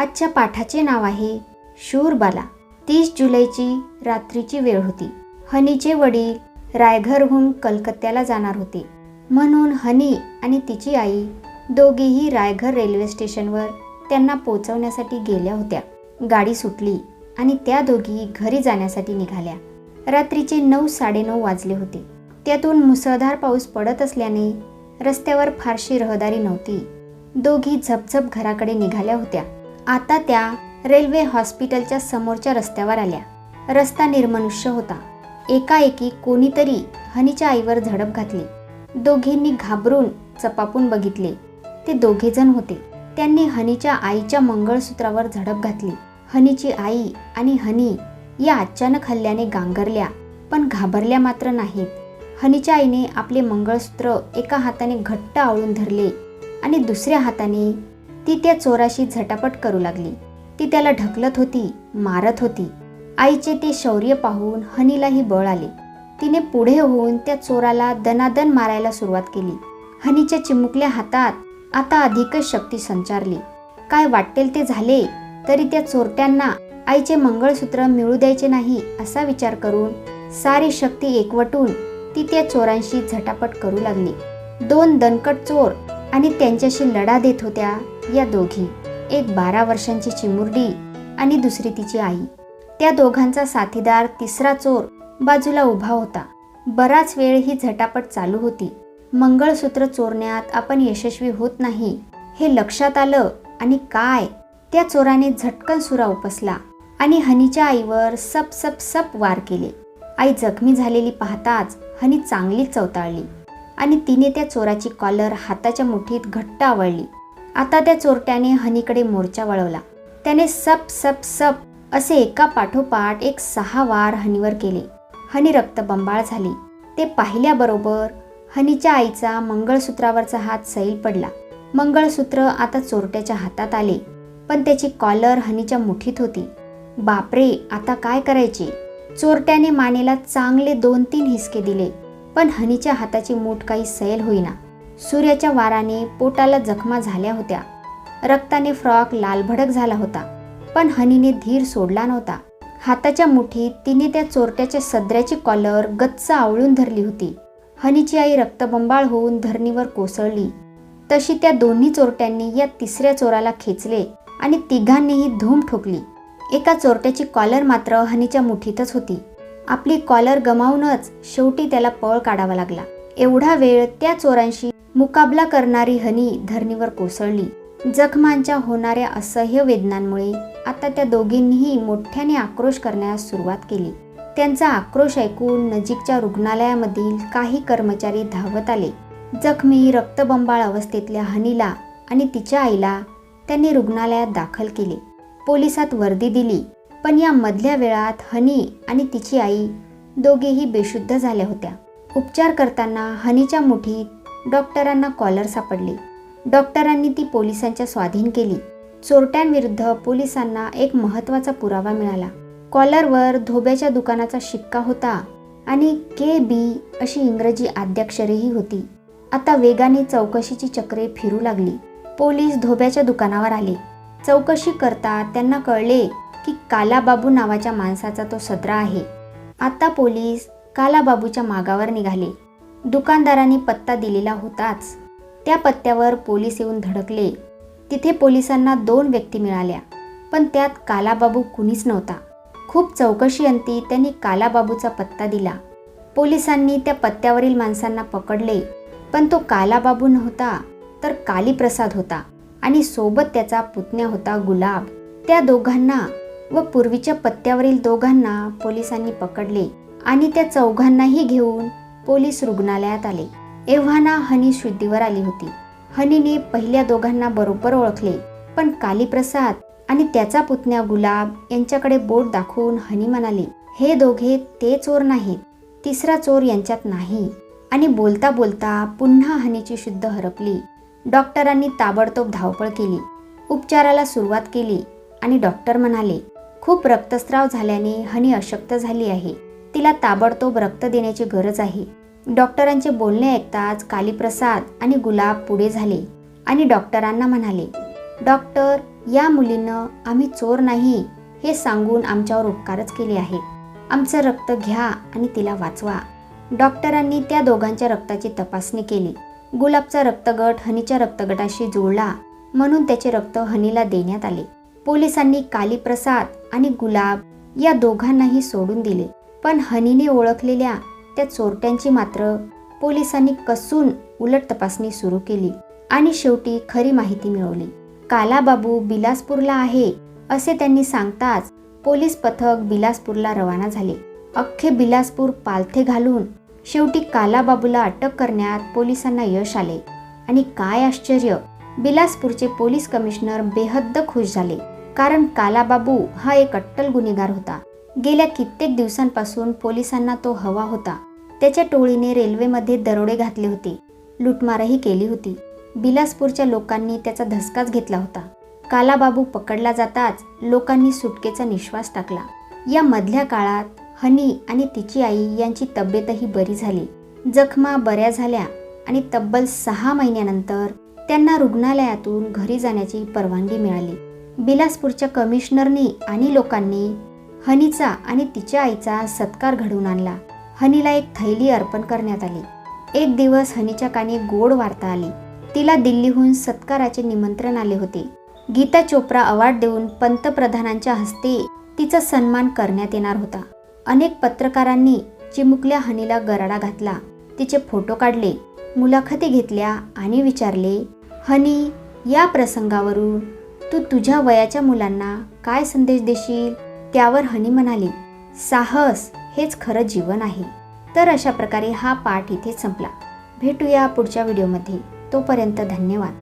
आजच्या पाठाचे नाव आहे शूरबाला. तीस जुलैची रात्रीची वेळ होती. हनीचे वडील रायघरहून कलकत्त्याला जाणार होते. म्हणून हनी आणि तिची आई दोघेही रायघर रेल्वे स्टेशनवर त्यांना पोचवण्यासाठी गेल्या होत्या. गाडी सुटली आणि त्या दोघी घरी जाण्यासाठी निघाल्या. रात्रीचे नऊ साडेनऊ वाजले होते. त्यातून मुसळधार पाऊस पडत असल्याने रस्त्यावर फारशी रहदारी नव्हती. दोघी झपझप घराकडे निघाल्या होत्या. आता त्या रेल्वे हॉस्पिटलच्या समोरच्या रस्त्यावर आल्या. रस्ता निर्मनुष्य होता. एकाएकी कोणीतरी हनीच्या आईवर झडप घातली. दोघींनी घाबरून चपापून बघितले. ते दोघेजण होते. त्यांनी हनीच्या आईच्या मंगळसूत्रावर झडप घातली. हनीची आई आणि हनी या अचानक हल्ल्याने गांगरल्या पण घाबरल्या मात्र नाहीत. हनीच्या आईने आपले मंगळसूत्र एका हाताने घट्ट आवळून धरले आणि दुसऱ्या हाताने ती त्या चोराशी झटापट करू लागली. ती त्याला ढकलत होती मारत होती. आईचे ते शौर्य पाहून हनीलाही बळ आले. तिने पुढे होऊन त्या चोराला दनादन मारायला सुरुवात केली. हनीच्या चिमुकल्या हातात आता अधिकच शक्ती संचारली. काय वाटेल ते झाले तरी त्या चोरट्यांना आईचे मंगळसूत्र मिळू द्यायचे नाही असा विचार करून सारी शक्ती एकवटून ती त्या चोरांशी झटापट करू लागली. दोन दणकट चोर आणि त्यांच्याशी लढा देत होत्या. या दोघी एक बारा वर्षांची चिमुरडी आणि दुसरी तिची आई. त्या दोघांचा साथीदार तिसरा चोर बाजूला उभा होता. बराच वेळ ही झटापट चालू होती. मंगळसूत्र चोरण्यात आपण यशस्वी होत नाही हे लक्षात आलं आणि काय? त्या चोराने झटकन सुरा उपसला आणि हनीच्या आईवर सप सप सप वार केले. आई जखमी झालेली पाहताच हनी चांगलीच चवताळली आणि तिने त्या चोराची कॉलर हाताच्या मुठीत घट्ट आवळली. आता त्या चोरट्याने हनीकडे मोर्चा वळवला. त्याने सप सप सप असे एका पाठोपाठ एक सहा वार हनीवर केले. हनी रक्तबंबाळ झाली. ते पाहिल्याबरोबर हनीच्या आईचा मंगळसूत्रावरचा हात सैल पडला. मंगळसूत्र आता चोरट्याच्या हातात आले पण त्याची कॉलर हनीच्या मुठीत होती. बापरे आता काय करायचे? चोरट्याने मानेला चांगले दोन तीन हिसके दिले पण हनीच्या हाताची मूठ काही सैल होईना. सूर्याच्या वाराने पोटाला जखमा झाल्या होत्या. रक्ताने फ्रॉक लालभडक झाला होता पण हनीने धीर सोडला नव्हता. हाताच्या मुठीत तिने त्या चोरट्याच्या सदऱ्याची कॉलर गच्च आवळून धरली होती. हनीची आई रक्तबंबाळ होऊन धरणीवर कोसळली. तशी त्या दोन्ही चोरट्यांनी या तिसऱ्या चोराला खेचले आणि तिघांनीही धूम ठोकली. एका चोरट्याची कॉलर मात्र हनीच्या मुठीतच होती. आपली कॉलर गमावूनच शेवटी त्याला पळ काढावा लागला. एवढा वेळ त्या चोरांशी मुकाबला करणारी हनी धरणीवर कोसळली. जखमांच्या होणाऱ्या असह्य वेदनांमुळे आता त्या दोघींनीही मोठ्याने आक्रोश करण्यास सुरुवात केली. त्यांचा आक्रोश ऐकून नजीकच्या रुग्णालयामधील काही कर्मचारी धावत आले. जखमी रक्तबंबाळ अवस्थेतल्या हनीला आणि तिच्या आईला त्यांनी रुग्णालयात दाखल केले. पोलिसात वर्दी दिली पण या मधल्या वेळात हनी आणि तिची आई दोघेही बेशुद्ध झाल्या होत्या. उपचार करताना हनीच्या मुठीत डॉक्टरांना कॉलर सापडले. डॉक्टरांनी ती पोलिसांच्या स्वाधीन केली. चोरट्यांविरुद्ध पोलिसांना एक महत्त्वाचा पुरावा मिळाला. कॉलरवर धोब्याच्या दुकानाचा शिक्का होता आणि के बी अशी इंग्रजी आद्याक्षरेही होती. आता वेगाने चौकशीची चक्रे फिरू लागली. पोलीस धोब्याच्या दुकानावर आले. चौकशी करता त्यांना कळले की कालाबाबू नावाच्या माणसाचा तो सदरा आहे. आता पोलीस कालाबाबूच्या मागावर निघाले. दुकानदारांनी पत्ता दिलेला होताच. त्या पत्त्यावर पोलीस येऊन धडकले. तिथे पोलिसांना दोन व्यक्ती मिळाल्या पण त्यात कालाबाबू कुणीच नव्हता. खूप चौकशी अंती त्यांनी कालाबाबूचा पत्ता दिला. पोलिसांनी त्या पत्त्यावरील माणसांना पकडले पण तो कालाबाबू नव्हता तर कालीप्रसाद होता आणि सोबत त्याचा पुतण्या होता गुलाब. त्या दोघांना व पूर्वीच्या पत्त्यावरील दोघांना पोलिसांनी पकडले आणि त्या चौघांनाही घेऊन पोलीस रुग्णालयात आले. एव्हाना हनी शुद्धीवर आली होती. हनीने पहिल्या दोघांना बरोबर ओळखले पण कालीप्रसाद आणि त्याचा पुतण्या गुलाब यांच्याकडे बोट दाखवून हनी म्हणाले हे दोघे ते चोर नाहीत तिसरा चोर यांच्यात नाही. आणि बोलता बोलता पुन्हा हनीची शुद्ध हरपली. डॉक्टरांनी ताबडतोब धावपळ केली. उपचाराला सुरुवात केली आणि डॉक्टर म्हणाले खूप रक्तस्राव झाल्याने हनी अशक्त झाली आहे. तिला ताबडतोब रक्त देण्याची गरज आहे. डॉक्टरांचे बोलणे ऐकताच कालीप्रसाद आणि गुलाब पुढे झाले आणि डॉक्टरांना म्हणाले डॉक्टर या मुलीनं आम्ही चोर नाही हे सांगून आमच्यावर उपकारच केले आहे आमचं रक्त घ्या आणि तिला वाचवा. डॉक्टरांनी त्या दोघांच्या रक्ताची तपासणी केली. गुलाबचा रक्तगट हनीच्या रक्तगटाशी जुळला म्हणून त्याचे रक्त हनीला देण्यात आले. पोलिसांनी कालीप्रसाद आणि गुलाब या दोघांनाही सोडून दिले. पण हनीने ओळखलेल्या त्या चोरट्यांची मात्र पोलिसांनी कसून उलट तपासणी सुरू केली आणि शेवटी खरी माहिती मिळवली. कालाबाबू बिलासपूरला आहे असे त्यांनी सांगताच पोलीस पथक बिलासपूरला रवाना झाले. अख्खे बिलासपूर पालथे घालून शेवटी कालाबाबूला अटक करण्यात पोलिसांना यश आले. आणि काय आश्चर्य बिलासपूरचे पोलीस कमिशनर बेहद्द खुश झाले. कारण कालाबाबू हा एक अट्टल गुन्हेगार होता. गेल्या कित्येक दिवसांपासून पोलिसांना तो हवा होता. त्याच्या टोळीने रेल्वेमध्ये दरोडे घातले होते. लुटमारही केली होती. बिलासपूरच्या लोकांनी त्याचा धसकाच घेतला होता. कालाबाबू पकडला जाताच लोकांनी सुटकेचा निश्वास टाकला. या मधल्या काळात हनी आणि तिची आई यांची तब्येतही बरी झाली. जखमा बऱ्या झाल्या आणि तब्बल सहा महिन्यानंतर त्यांना रुग्णालयातून घरी जाण्याची परवानगी मिळाली. बिलासपूरच्या कमिशनरनी आणि लोकांनी हनीचा आणि तिच्या आईचा सत्कार घडवून आणला. हनीला एक थैली अर्पण करण्यात आली. एक दिवस हनीच्या कानी गोड वार्ता आली. तिला दिल्लीहून सत्काराचे निमंत्रण आले होते. गीता चोप्रा अवॉर्ड देऊन पंतप्रधानांच्या हस्ते तिचा सन्मान करण्यात येणार होता. अनेक पत्रकारांनी चिमुकल्या हनीला गराडा घातला. तिचे फोटो काढले मुलाखती घेतल्या आणि विचारले हनी या प्रसंगावरून तू तुझ्या वयाच्या मुलांना काय संदेश देशील? त्यावर हनी म्हणाली साहस हेच खरं जीवन आहे. तर अशा प्रकारे हा पाठ इथे संपला. भेटूया पुढच्या व्हिडिओमध्ये. तोपर्यंत धन्यवाद.